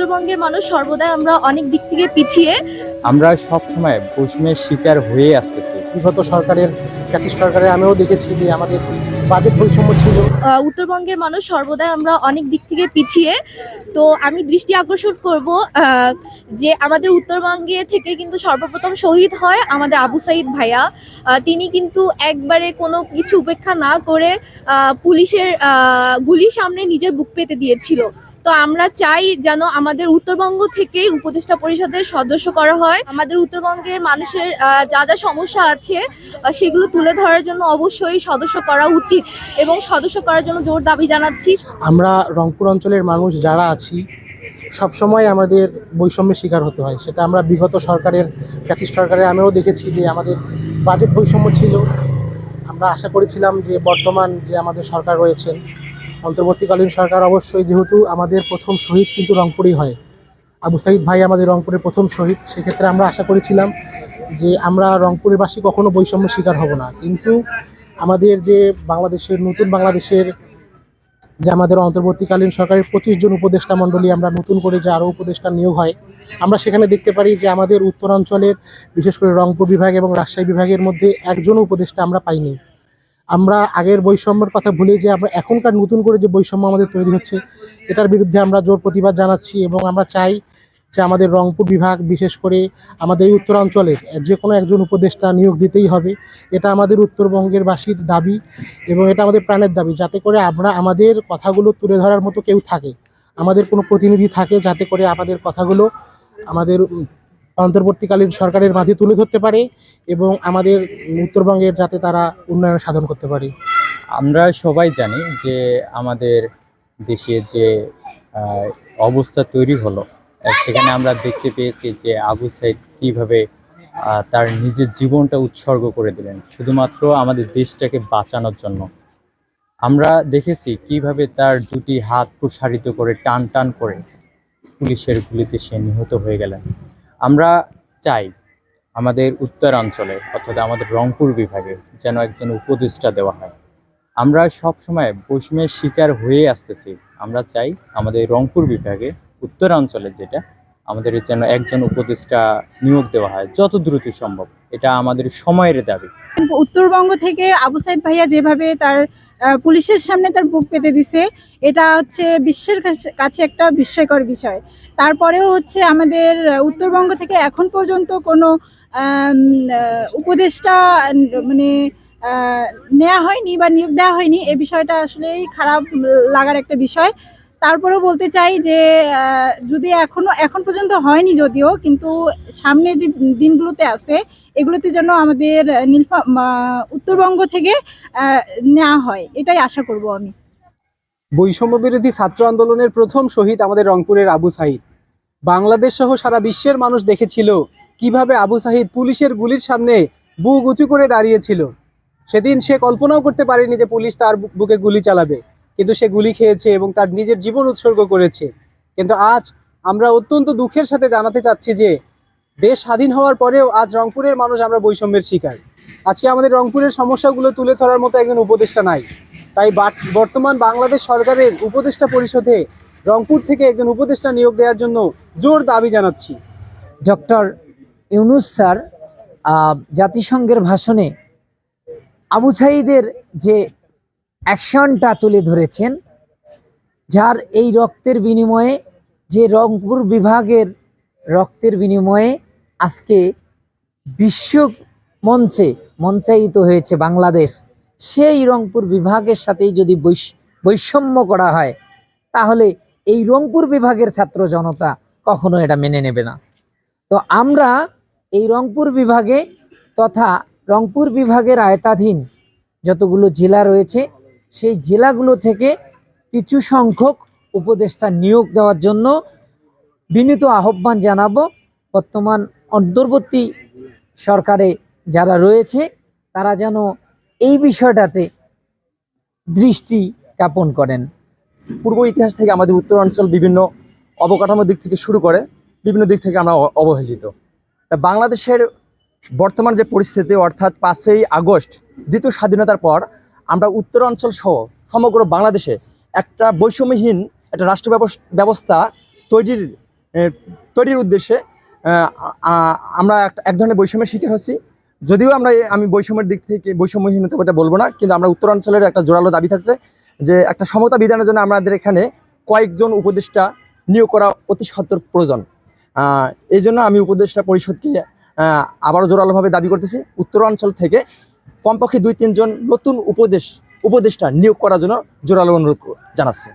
উত্তরবঙ্গের মানুষ সর্বদাই আমরা অনেক দিক থেকে পিছিয়ে। আমরা সবসময় বৈষম্যের শিকার হয়ে আসতেছি। বিগত সরকারের ফ্যাসিস্ট সরকারের আমিও দেখেছি যে আমাদের বাজেট বৈষম্য ছিল। উত্তরবঙ্গের মানুষ সর্বদাই আমরা অনেক দিক থেকে পিছিয়ে। তো আমি দৃষ্টি আকর্ষণ করব যে আমাদের উত্তরবঙ্গে থেকে কিন্তু সর্বপ্রথম শহীদ হয় আমাদের আবু সাইদ ভাইয়া। তিনি কিন্তু একবারে কোনো কিছু উপেক্ষা না করে পুলিশের আহ, গুলির সামনে নিজের বুক পেতে দিয়েছিল। তো আমরা চাই যেন আমাদের উত্তরবঙ্গ থেকেই উপদেষ্টা পরিষদের সদস্য করা হয়। আমাদের উত্তরবঙ্গের মানুষের যা যা সমস্যা আছে সেগুলো তুলে ধরার জন্য অবশ্যই সদস্য করা উচিত এবং সদস্য করার জন্য জোর দাবি জানাচ্ছি। আমরা রংপুর অঞ্চলের মানুষ যারা আছি, সবসময় আমাদের বৈষম্যের শিকার হতে হয়। সেটা আমরা বিগত সরকারের ফ্যাসিস্ট সরকারের, আমিও দেখেছি যে আমাদের বাজেট বৈষম্য ছিল। আমরা আশা করেছিলাম যে বর্তমান যে আমাদের সরকার রয়েছেন অন্তর্বর্তীকালীন সরকার অবশ্যই যেহেতু আমাদের প্রথম শহীদ কিন্তু রংপুরেই হয়। আবু সাইদ ভাই আমাদের রংপুরের প্রথম শহীদ, সেক্ষেত্রে আমরা আশা করেছিলাম যে আমরা রংপুরের বাসী কখনো বৈষম্য শিকার হব না। কিন্তু আমাদের যে বাংলাদেশের, নতুন বাংলাদেশের যে আমাদের অন্তর্বর্তীকালীন সরকারের পঁচিশ জন উপদেষ্টা মণ্ডলী আমরা নতুন করে যে আরও উপদেষ্টা নিয়োগ হয়, আমরা সেখানে দেখতে পারি যে আমাদের উত্তরাঞ্চলের, বিশেষ করে রংপুর বিভাগ এবং রাজশাহী বিভাগের মধ্যে একজনও উপদেষ্টা আমরা পাইনি। আমরা আগের বৈষম্যের কথা ভুলে যে আমরা এখনকার নতুন করে যে বৈষম্য আমাদের তৈরি হচ্ছে, এটার বিরুদ্ধে আমরা জোর প্রতিবাদ জানাচ্ছি এবং আমরা চাই যে আমাদের রংপুর বিভাগ, বিশেষ করে আমাদের এই উত্তরাঞ্চলের যে কোনো একজন উপদেষ্টা নিয়োগ দিতেই হবে। এটা আমাদের উত্তরবঙ্গের বাসীর দাবি এবং এটা আমাদের প্রাণের দাবি, যাতে করে আমরা আমাদের কথাগুলো তুলে ধরার মতো কেউ থাকে। আমাদের কোনো প্রতিনিধি থাকে যাতে করে আমাদের কথাগুলো আমাদের অন্তর্বর্তীকালীন সরকারের মাঝে তুলে ধরতে পারে এবং আমাদের উত্তরবঙ্গের যাতে তারা উন্নয়ন সাধন করতে পারে। আমরা সবাই জানি যে আমাদের দেশে যে অবস্থা তৈরি হলো সেখানে আমরা দেখতে পেয়েছি যে আবু সাইদ কীভাবে তার নিজের জীবনটা উৎসর্গ করে দিলেন শুধুমাত্র আমাদের দেশটাকে বাঁচানোর জন্য। আমরা দেখেছি কীভাবে তার দুটি হাত প্রসারিত করে টান টান করে পুলিশের গুলিতে সে নিহত হয়ে গেলেন। আমরা চাই আমাদের উত্তরাঞ্চলে, অর্থাৎ আমাদের রংপুর বিভাগে যেন একজন উপদেষ্টা দেওয়া হয়। আমরা সব সময় বৈষম্যের শিকার হয়ে আসতেছি। আমরা চাই আমাদের রংপুর বিভাগে, উত্তরাঞ্চলে যেটা, আমাদের যেন একজন উপদেষ্টা নিয়োগ দেওয়া হয়, যত দ্রুত সম্ভব। এটা আমাদের সময়ের দাবি। উত্তরবঙ্গ থেকে আবু সাইদ ভাইয়া যেভাবে তার পুলিশের সামনে তার বুক পেতে দিছে। এটা হচ্ছে বিশ্বের কাছে- একটা বিস্ময়কর বিষয়। তারপরেও হচ্ছে আমাদের উত্তরবঙ্গ থেকে এখন পর্যন্ত কোনো উপদেষ্টা মানে নেওয়া হয়নি বা নিয়োগ দেওয়া হয়নি। এ বিষয়টা আসলেই খারাপ লাগার একটা বিষয়। তারপরেও বলতে চাই যে যদি এখনও, এখন পর্যন্ত হয়নি যদিও, কিন্তু সামনে যে দিনগুলোতে আছে, এগুলোতে যেন আমাদের নীলফা উত্তরবঙ্গ থেকে নেওয়া হয়, এটাই আশা করব আমি। বৈষম্য বিরোধী ছাত্র আন্দোলনের প্রথম শহীদ আমাদের রংপুরের আবু সাহিদ বাংলাদেশ সহ সারা বিশ্বের মানুষ দেখেছিল কীভাবে আবু সাহিদ পুলিশের গুলির সামনে বুক উঁচু করে দাঁড়িয়েছিল। সেদিন সে কল্পনাও করতে পারেনি যে পুলিশ তার বুকে গুলি চালাবে। কিন্তু সে গুলি খেয়েছে এবং তার নিজের জীবন উৎসর্গ করেছে। কিন্তু আজ আমরা অত্যন্ত দুঃখের সাথে জানাতে চাচ্ছি যে, দেশ স্বাধীন হওয়ার পরেও আজ রংপুরের মানুষ আমরা বৈষম্যের শিকার। আজকে আমাদের রংপুরের সমস্যাগুলো তুলে ধরার মতো একজন উপদেষ্টা নাই। তাই বর্তমান বাংলাদেশ সরকারের উপদেষ্টা পরিষদে রংপুর থেকে একজন উপদেষ্টা নিয়োগ দেওয়ার জন্য জোর দাবি জানাচ্ছি। ডক্টর ইউনুস স্যার জাতিসংঘের ভাষণে আবু সাইদের যে অ্যাকশনটা তুলে ধরেছেন, যার এই রক্তের বিনিময়ে, যে রংপুর বিভাগের রক্তের বিনিময়ে আজকে বিশ্ব মঞ্চে মঞ্চায়িত হয়েছে বাংলাদেশ, সেই রংপুর বিভাগের সাথেই যদি বৈষ- বৈষম্য করা হয়, তাহলে এই রংপুর বিভাগের ছাত্র জনতা কখনো এটা মেনে নেবে না। তো আমরা এই রংপুর বিভাগে তথা রংপুর বিভাগের আয়তাধীন যতগুলো জেলা রয়েছে সেই জেলাগুলো থেকে কিছু সংখ্যক উপদেষ্টা নিয়োগ দেওয়ার জন্য বিনীত আহ্বান জানাব। বর্তমান অন্তর্বর্তী সরকারে যারা রয়েছে, তারা যেন এই বিষয়টাতে দৃষ্টি জ্ঞাপন করেন। পূর্ব ইতিহাস থেকে আমাদের উত্তরাঞ্চল বিভিন্ন অবকাঠামোর দিক থেকে শুরু করে, বিভিন্ন দিক থেকে আমরা অবহেলিত। তা বাংলাদেশের বর্তমান যে পরিস্থিতি, অর্থাৎ পাঁচই আগস্ট দ্বিতীয় স্বাধীনতার পর আমরা উত্তরাঞ্চল সহ সমগ্র বাংলাদেশে একটা বৈষম্যহীন একটা রাষ্ট্র ব্যবস- ব্যবস্থা তৈরির তৈরির উদ্দেশ্যে আমরা এক ধরনের বৈষম্যের শিকার হচ্ছি। যদিও আমরা আমি বৈষম্যের দিক থেকে বৈষম্যহীনতা বলব না, কিন্তু আমরা উত্তরাঞ্চলের একটা জোরালো দাবি থাকছে যে একটা সমতা বিধানের জন্য আমাদের এখানে কয়েকজন উপদেষ্টা নিয়োগ করা অতি সত্তর প্রয়োজন। এই জন্য আমি উপদেষ্টা পরিষদকে আবারও জোরালোভাবে দাবি করতেছি। উত্তরাঞ্চল থেকে কমপক্ষে দুই তিনজন নতুন উপদেশ উপদেষ্টা নিয়োগ করার জন্য জোরালো অনুরোধ জানাচ্ছে।